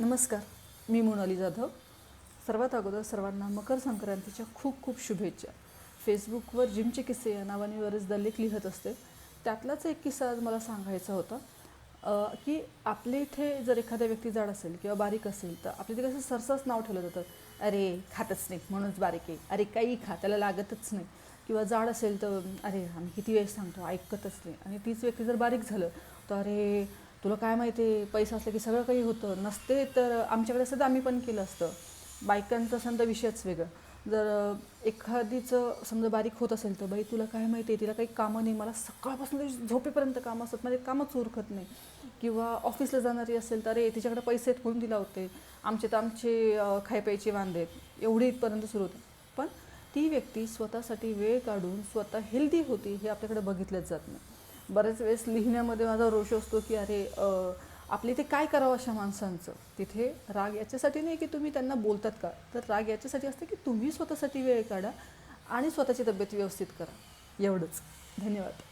नमस्कार मी मोनाली जाधव. सर्वात अगोदर सर्वांना मकर संक्रांतीच्या खूप खूप शुभेच्छा. फेसबुकवर जिमचे किस्से या नावाने बरेचदा लेख लिहत असते. त्यातलाच एक किस्सा आज मला सांगायचा होता की आपल्या इथे जर एखाद्या व्यक्ती जाड असेल किंवा बारीक असेल तर आपल्या इथे कसं सरसाच नाव ठेवलं जातं. अरे खातच नाही म्हणूनच बारीक आहे. अरे काही खा त्याला लागतच नाही. किंवा जाड असेल तर अरे आम्ही किती वेळेस सांगतो ऐकतच नाही. आणि तीच व्यक्ती जर बारीक झालं तर अरे तुला काय माहिती आहे? पैसा असलं की सगळं काही होतं. नसते तर आमच्याकडे असतं तर आम्ही पण केलं असतं. बायकांचा समजा विषयच वेगळं. जर एखादीचं समजा बारीक होत असेल तर बाई तुला काय माहिती आहे? तिला काही कामं नाही. मला सकाळपासून ते झोपेपर्यंत कामं असतात. म्हणजे कामच उरकत नाही. किंवा ऑफिसला जाणारी असेल तर अरे तिच्याकडे पैसे आहेत म्हणून तिला होते? आमचे तर आमचे खायप्यायचे खाय प्यायचे वांदे आहेत. एवढे इथपर्यंत सुरू होते. पण ती व्यक्ती स्वतःसाठी वेळ काढून स्वतः हेल्दी होती हे आपल्याकडे बघितलंच जात नाही. बऱ्याच वेळेस लिहिण्यामध्ये माझा रोष असतो की अरे आपले ते इथे काय करावं अशा माणसांचं? तिथे राग याच्यासाठी नाही की तुम्ही त्यांना बोलतात का? तर राग याच्यासाठी असतं की तुम्ही स्वतःसाठी वेळ काढा आणि स्वतःची तब्येत व्यवस्थित करा. एवढंच. धन्यवाद.